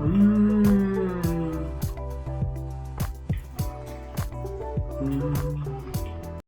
음.